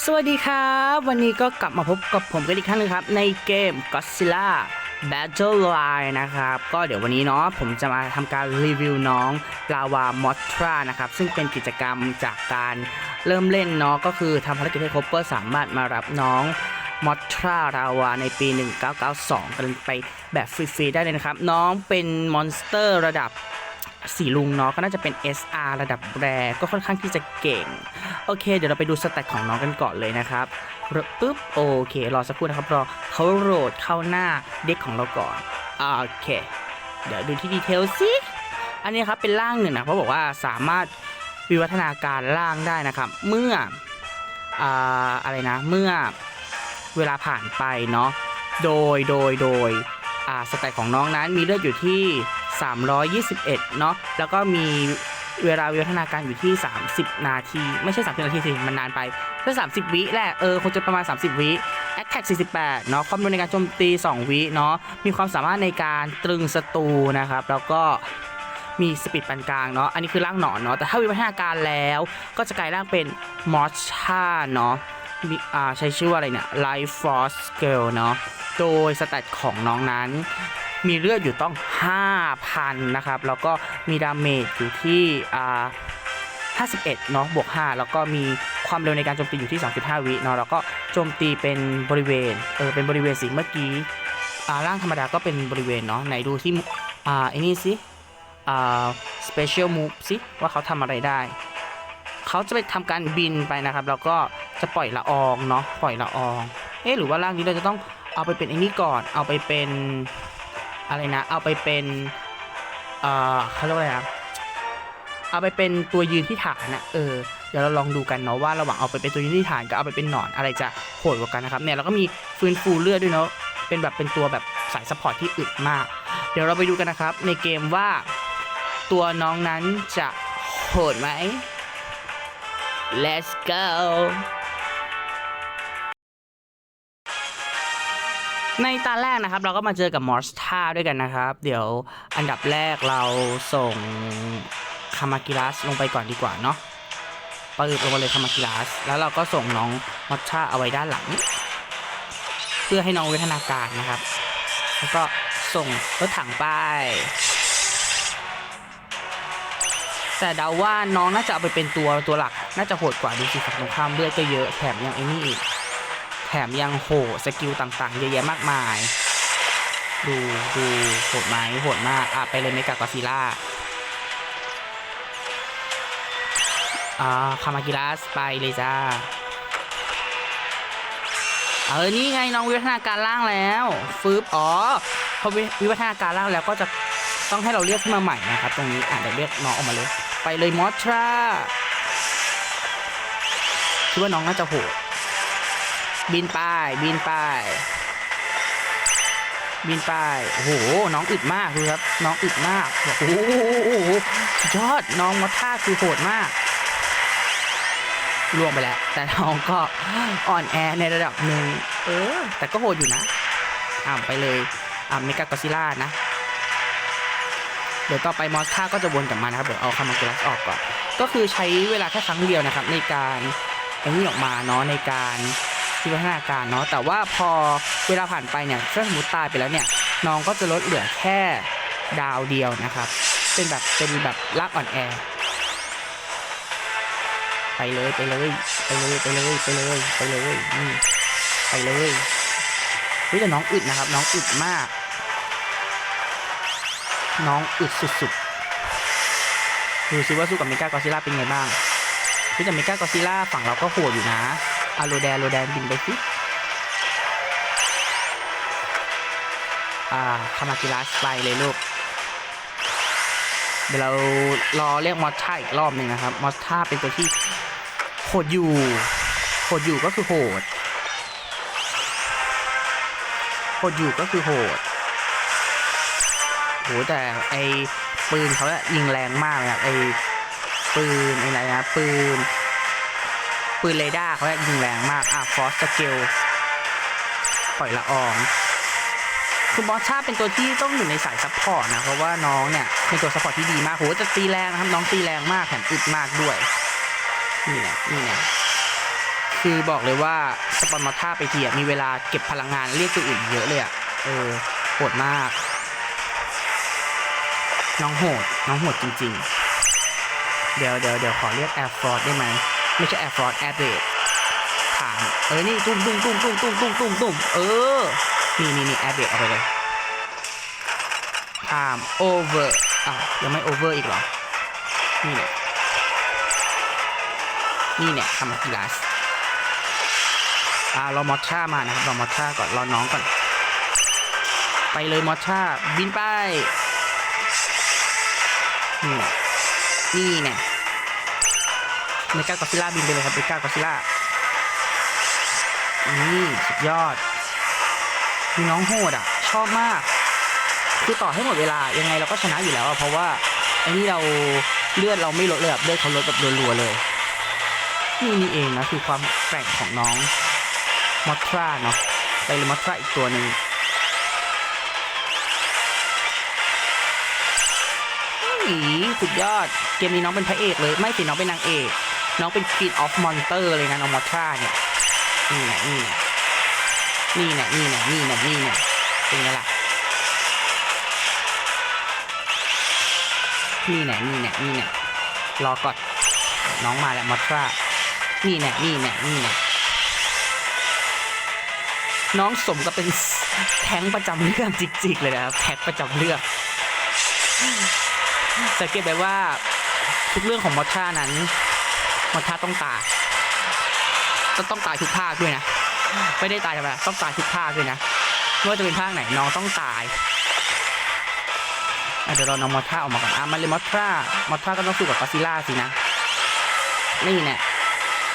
สวัสดีครับ วันนี้ก็กลับมาพบกับผมกันอีกครั้งนึงครับ ในเกม Godzilla Battle Line นะครับ ก็เดี๋ยววันนี้เนาะผมจะมาทำการรีวิวน้องลาวามอทรานะครับ ซึ่งเป็นกิจกรรมจากการเริ่มเล่นเนาะก็คือทำภารกิจให้ครบก็สามารถมารับน้องมอทราราวาในปี 1992 กันไปแบบฟรีๆได้เลยนะครับ น้องเป็นมอนสเตอร์ระดับสีลุงเนาะก็น่าจะเป็น SR ระดับแรก็ค่อนข้างที่จะเก่ง โอเค เดี๋ยวเราไปดูสแตทของน้องกันก่อนเลยนะครับรปึ๊บโอเค รอสักครู่นะครับรอเขาโหลดเข้าหน้าเด็กของเราก่อนโอเค เดี๋ยวดูที่ดีเทลสิอันนี้ครับเป็นร่างหนึ่งนะเพราะบอกว่าสามารถวิวัฒนาการร่างได้นะครับ เมื่อออะไรนะเมื่อเวลาผ่านไปเนาะโดยโดยโดยสแตทของน้องนั้นมีเลือดอยู่ที่ 321 เนาะแล้วก็มี เวลาวิวัฒนาการอยู่ที่ 30 นาที ไม่ใช่30นาทีสิ มันนานไปแค่30 วิแหละ เออคงจะประมาณ 30 วิ Attack 48 เนาะความเร็วในการโจมตี 2 วิเนาะ มีความสามารถในการตรึงศัตรูนะครับ แล้วก็มีสปีดปานกลางเนาะ อันนี้คือร่างหนอนเนาะ แต่ถ้าวิวัฒนาการแล้วก็จะกลายร่างเป็นมอชชาเนาะมีอ่าใช้ชื่อว่าอะไรเนี่ย Life Force Scale เนาะ โดยสแตทของน้องนั้น มีเลือดอยู่ต้อง 5,000 นะครับ แล้วก็มีดาเมจอยู่ที่อ่า51เนาะบวก 5 แล้วก็มีความเร็วในการโจมตีอยู่ที่ 35 วิเนาะแล้วก็โจมตีเป็นบริเวณเออเป็นบริเวณสิเมื่อกี้อ่าร่างธรรมดาก็เป็นบริเวณเนาะไหนดูที่อ่าไอ้นี่สิอ่า special move สิว่าเขาทำอะไรได้ เขาจะไปทำการบินไปนะครับ แล้วก็จะปล่อยละอองเนาะปล่อยละอองเอ๊ะหรือว่าร่างนี้เราจะต้องเอาไปเป็นไอ้นี่ก่อนเอาไปเป็น อะไรนะ เอาไปเป็นเอ่อเขาเรียกว่าอะไรนะเอาไปเป็นตัวยืนที่ฐานนะเออเดี๋ยวเราลองดูกันเนาะว่าระหว่างเอาไปเป็นตัวยืนที่ฐานกับเอาไปเป็นหนอนอะไรจะโหดกว่ากันนะครับเนี่ยเราก็มีฟื้นฟูเลือดด้วยเนาะเป็นแบบเป็นตัวแบบสายซัพพอร์ตที่อึดมาก เดี๋ยวเราไปดูกันนะครับ ในเกมว่าตัวน้องนั้นจะโหดไหม let's go ในตาแรกนะครับ เราก็มาเจอกับมอสท่าด้วยกันนะครับ เดี๋ยวอันดับแรกเราส่งคามากิรัสลงไปก่อนดีกว่าเนาะปึบลงมาเลยคามากิรัสแล้วเราก็ส่งน้องมอสท่าเอาไว้ด้านหลัง เพื่อให้น้องวิวัฒนาการนะครับ แล้วก็ส่งรถถังไป แต่เดาว่าน้องน่าจะเอาไปเป็นตัวตัวหลัก น่าจะโหดกว่าดูสิฝั่งตรงข้ามเลือดก็เยอะแถมยังไอ้นี่อีก ถมยังโหสกิลต่างๆ เยอะแยะมากมาย ดูดูโหดไหมโหดมาก อะ ไปเลยเมกากอซิล่าอ่าคามากิรัสไปเลยจ้า เออ นี่ไงน้องวิวัฒนาการล่างแล้วฟืบอ๋อพอวิวิวัฒนาการล่างแล้วก็จะต้องให้เราเรียกขึ้นมาใหม่นะครับ ตรงนี้ อะเดี๋ยวเรียกน้องออกมาเลย ไปเลยมอสทราคิดว่าน้องน่าจะโหด บินไปบินไปบินไปโอ้โห น้องอึดมากดูครับ น้องอึดมากแบบโอ้โหยอด น้องมอท่าคือโหดมากล่วงไปแล้ว แต่น้องก็อ่อนแอในระดับหนึ่ง เออ แต่ก็โหดอยู่นะ อ่าไปเลย อ่าเมกากอซิล่านะ เดี๋ยวต่อไปมอสท่าก็จะวนกลับมานะครับ เดี๋ยวเอาคามาเกลัสออกก่อน ก็คือใช้เวลาแค่ครั้งเดียวนะครับ ในการไอ้นี่ออกมาเนาะในการ วิวัฒนาการเนาะแต่ว่าพอเวลาผ่านไปเนี่ยถ้าสมมติตายไปแล้วเนี่ยน้องก็จะลดเหลือแค่ดาวเดียวนะครับ เป็นแบบเป็นแบบลากอ่อนแอไปเลยไปเลยไปเลยไปเลยไปเลยไปเลยนี่ไปเลยเฮ้ยแต่น้องอึดนะครับ น้องอึดมาก น้องอึดสุดๆดูซิว่าสู้กับเมกากอซิล่าเป็นไงบ้างเพี่แต่เมกากอซิล่าฝั่งเราก็โหดอยู่นะ อาโรแดนโรแดนบินไปสิอ่าคามากิรัสไปเลยลูก เดี๋ยวเรารอเรียกมอสท่าอีกรอบหนึ่งนะครับ มอสท่าเป็นตัวที่โหดอยู่โหดอยู่ก็คือโหดโหดอยู่ก็คือโหดโหแต่ไอปืนเขาอะยิงแรงมากเลยอะไอปืนไออะไรนะปืน ปืนเรดาร์เขาอะยิงแรงมากอะฟอสสเกลปล่อยละอองคือบอสชาเป็นตัวที่ต้องอยู่ในสายซัพพอร์ตนะ เพราะว่าน้องเนี่ยเป็นตัวซัพพอร์ตที่ดีมากโหจะตีแรงนะครับน้องตีแรงมากแถมอึดมากด้วย นี่แหละนี่แหละคือบอกเลยว่าสปอนมอท่าไปเทีอะมีเวลาเก็บพลังงานเรียกตัวอื่นเยอะเลยอะเออโหดมาก น้องโหด น้องโหดจริง ๆ เดี๋ยวเดี๋ยวเดี๋ยวขอเรียกแอร์ฟอร์ดได้ไหม ไม่ใช่แอร์ฟอร์ดแอร์เบดถามเออนี่ตุ้มตุ้มตุ้มตุ้มตุ้มตุ้มตุ้มตุ้มเออนี่นี่นี่แอร์เบดเอาไปเลยถามโอเวอร์อะยังไม่โอเวอร์อีกเหรอ นี่เนี่ยนี่เนี่ยคามากิลัสอ่ารอมอชช่ามานะครับรอมอชช่าก่อนรอน้องก่อน ไปเลยมอชช่าบินไปนี่แหละนี่แน่ เมกากอซิล่าบินไปเลยครับเมกากอซิล่านี่สุดยอดมีน้องโหดอะ ชอบมาก คือต่อให้หมดเวลายังไงเราก็ชนะอยู่แล้วอะเพราะว่าไอ้นี่เราเลือดเราไม่ลดเลยแบบเลือดเขาลดแบบรัวๆเลยนี่นี่เองนะคือความแกร่งของน้องมอทราเนาะไปเลยมอทราอีกตัวหนึ่งอีสุดยอด เกมนี้น้องเป็นพระเอกเลย ไม่สิน้องเป็นนางเอก น้องเป็น Queen of Monster เลยนะน้องมอทราเนี่ยนี่แหละนี่แหละนี่แหละนี่แหละนี่แหละนี่แหละเป็นไงล่ะนี่แหละนี่แหละนี่แหละรอก่อน น้องมาแล้วมอทรานี่แน่นี่แน่นี่แน่น้องสมกับเป็นแท้งประจำเรื่องจิกๆเลยนะครับแท็กประจำเรื่องสังเกตได้ว่าทุกเรื่องของมอชานั้น มอชาต้องตายต้องต้องตายทุกภาคด้วยนะ ไม่ได้ตายธรรมดาต้องตายทุกภาคด้วยนะไม่ว่าจะเป็นภาคไหนน้องต้องตายเดี๋ยวเราน้องมอท่าออกมาก่อนอะมาเลยมอท่ามอท่าก็ต้องสู้กับกอซิล่าสินะ นี่แน่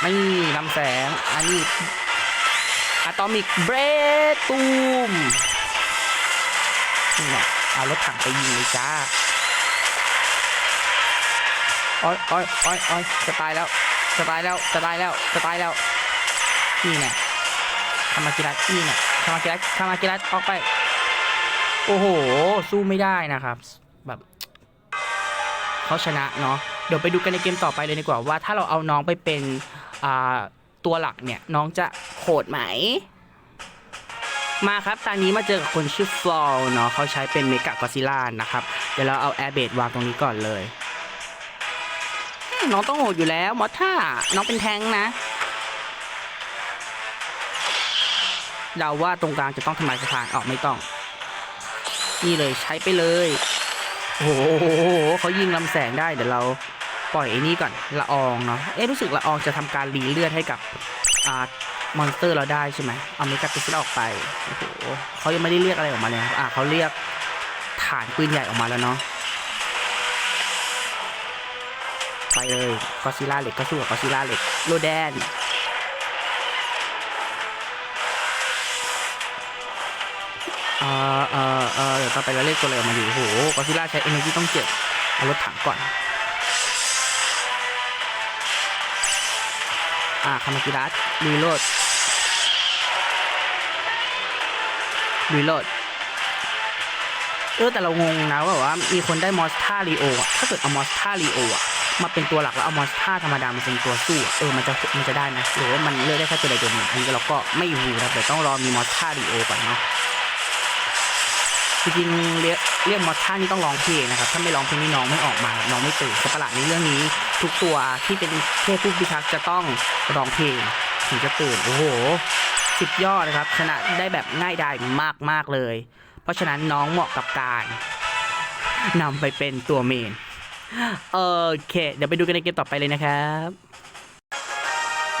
ไม่ลำแสง อันนี้อะตอมิกเบรตูมนี่แหละเอารถถังไปยิงเลยจ้าอ้อยอ้อยอ้อยอ้อยจะตายแล้ว จะตายแล้วจะตายแล้วจะตายแล้วนี่แน่ทามากิรัสนี่แน่ทามากิรัสทามากิรัสออกไป โอ้โห สู้ไม่ได้นะครับ แบบเขาชนะเนาะเดี๋ยวไปดูกันในเกมต่อไปเลยดีกว่าว่าถ้าเราเอาน้องไปเป็นตัวหลักเนี่ย น้องจะโหดไหม มาครับ ตอนนี้มาเจอกับคนชื่อฟลอเนาะเขาใช้เป็นเมกะกอซิล่านะครับ เดี๋ยวเราเอาแอร์เบดวางตรงนี้ก่อนเลย น้องต้องโหดอยู่แล้วมอท่าน้องเป็นแทงนะเดาว่าตรงกลางจะต้องทำลายสะพานออกไม่ต้อง นี่เลยใช้ไปเลย โอ้โหเขายิงลำแสงได้เดี๋ยวเราปล่อยไอ้นี่ก่อนละอองเนาะเอ๊ะรู้สึกละอองจะทำการรีเลือดให้กับอ่ามอนสเตอร์เราได้ใช่ไหมเอาเมกาติสออกไปโอ้โหเขายังไม่ได้เรียกอะไรออกมาเลยอะเขาเรียกฐานปืนใหญ่ออกมาแล้วเนาะ เลยกอซิล่าเหล็กก็สู้กับกอซิล่าเหล็กโลแดนเอ่อเอ่อเอ่อเดี๋ยวต่อไปเราเรียกตัวอะไรออกมาอยู่โอ้โหกอซิล่าใช้เอเนจีต้องเจ็บเอารถถังก่อน อ่าคามากิรัสลุยโลดลุยโลดเออแต่เรางงนะว่าแบบว่ามีคนได้มอสท่ารีโออะถ้าเกิดเอามอสท่ารีโออะ มาเป็นตัวหลักแล้วเอามอสท่าธรรมดามาเป็นตัวสู้ เออมันจะมันจะได้นะหรือว่ามันเลือกได้แค่ตัวใดตัวหนึ่งอันนี้เราก็ไม่รู้นะเดี๋ยวต้องรอมีมอสท่ารีโอก่อนเนาะจริงเรียกเรียกมอสท่านี่ต้องร้องเพลงนะครับ ถ้าไม่ร้องเพลงนี่น้องไม่ออกมา น้องไม่ตื่นสัตว์ประหลาดในเรื่องนี้ ทุกตัวที่เป็นเทพผู้พิทักษ์จะต้องร้องเพลงถึงจะตื่น โอ้โหสุดยอดนะครับ ชนะได้แบบง่ายดายมากมากเลย เพราะฉะนั้นน้องเหมาะกับการนำไปเป็นตัวเมน โอเค เดี๋ยวไปดูกันในเกมต่อไปเลยนะครับ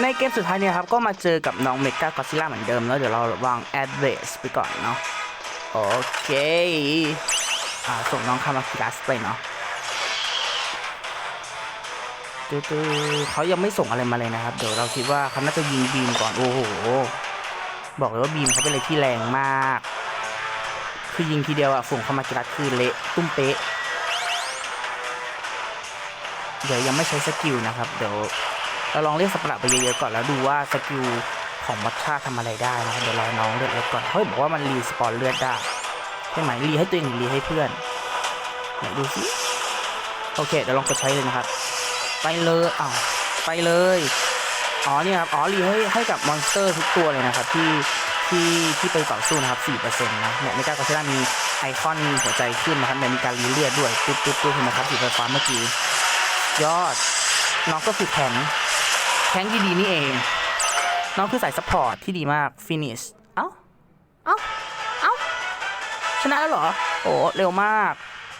ในเกมสุดท้ายเนี่ยครับ ก็มาเจอกับน้องเมกากอซิล่าเหมือนเดิมแล้วเดี๋ยวเราวางแอดเวสไปก่อนเนาะโอเค อ่า ส่งน้องคามาคิรัสไปเนาะตื้อๆเขายังไม่ส่งอะไรมาเลยนะครับ เดี๋ยวเราคิดว่าเขาน่าจะยิงบีมก่อน โอ้โห บอกเลยว่าบีมเขาเป็นอะไรที่แรงมาก คือยิงทีเดียวอะส่งเข้ามากิรัตคือเละตุ้มเป๊ะ เดี๋ยวยังไม่ใช้สกิลนะครับ เดี๋ยวเราลองเรียกสปาร์ไปเยอะๆก่อนแล้วดูว่าสกิลของมัชชาทำอะไรได้นะครับเดี๋ยวรอน้องเลือดลดก่อนเขาบอกว่ามันรีสปอนเลือดได้ใช่ไหมรีให้ตัวเองรีให้เพื่อนไหนดูสิโอเคเดี๋ยวลองกดใช้เลยนะครับ ไปเลยอ้าวไปเลยอ๋อเนี่ยครับอ๋อรีให้ให้กับมอนสเตอร์ทุกตัวเลยนะครับที่ที่ที่ไปต่อสู้นะครับ4%นะเนี่ยในการก็ซิล่ามีไอคอนหัวใจขึ้นนะครับเนี่ยมีการรีเลือดด้วยปุ๊บปุ๊บปุ๊บเห็นไหมครับสีไฟฟ้าเมื่อกี้ ยอด น้องก็คือแข็งแข็งที่ดีนี่เอง น้องคือสายซัพพอร์ตที่ดีมาก finish เอ้า เอ้า เอ้า ชนะแล้วเหรอ โอ้เร็วมาก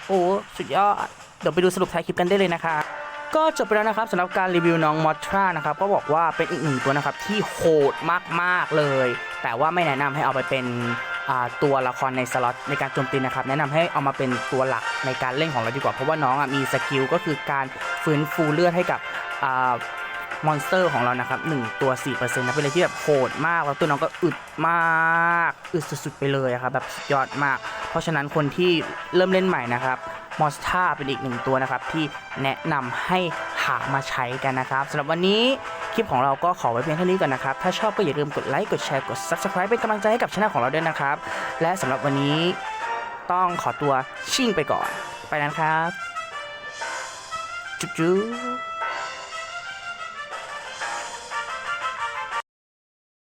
โอ้สุดยอด เดี๋ยวไปดูสรุปท้ายคลิปกันได้เลยนะคะก็จบไปแล้วนะครับสำหรับการรีวิวน้องมอทรานะครับก็บอกว่าเป็นอีกหนึ่งตัวนะครับที่โหดมากๆเลย แต่ว่าไม่แนะนำให้เอาไปเป็นอ่า ตัวละครในสล็อตในการโจมตีนะครับ แนะนำให้เอามาเป็นตัวหลักในการเล่นของเราดีกว่า เพราะว่าน้องอมีสกิลก็คือการฟื้นฟูเลือดให้กับมอนสเตอร์ของเรานะครับ1ตัว 4%นะเป็นอะไรที่แบบโหดมาก แล้วตัวน้องก็อึดมาก อึดสุดๆไปเลยครับแบบยอดมาก เพราะฉะนั้นคนที่เริ่มเล่นใหม่นะครับ มอสทาเป็นอีกหนึ่งตัวนะครับ ที่แนะนำให้หามาใช้กันนะครับสำหรับวันนี้คลิปของเราก็ขอไว้เพียงเท่านี้ก่อนนะครับ ถ้าชอบก็อย่าลืมกดไลค์ กดแชร์ กด Subscribe เป็นกำลังใจให้กับช่องของเราด้วยนะครับ และสำหรับวันนี้ต้องขอตัวชิ่งไปก่อน ไปนั้นะครับ จุ๊บจุ๊บ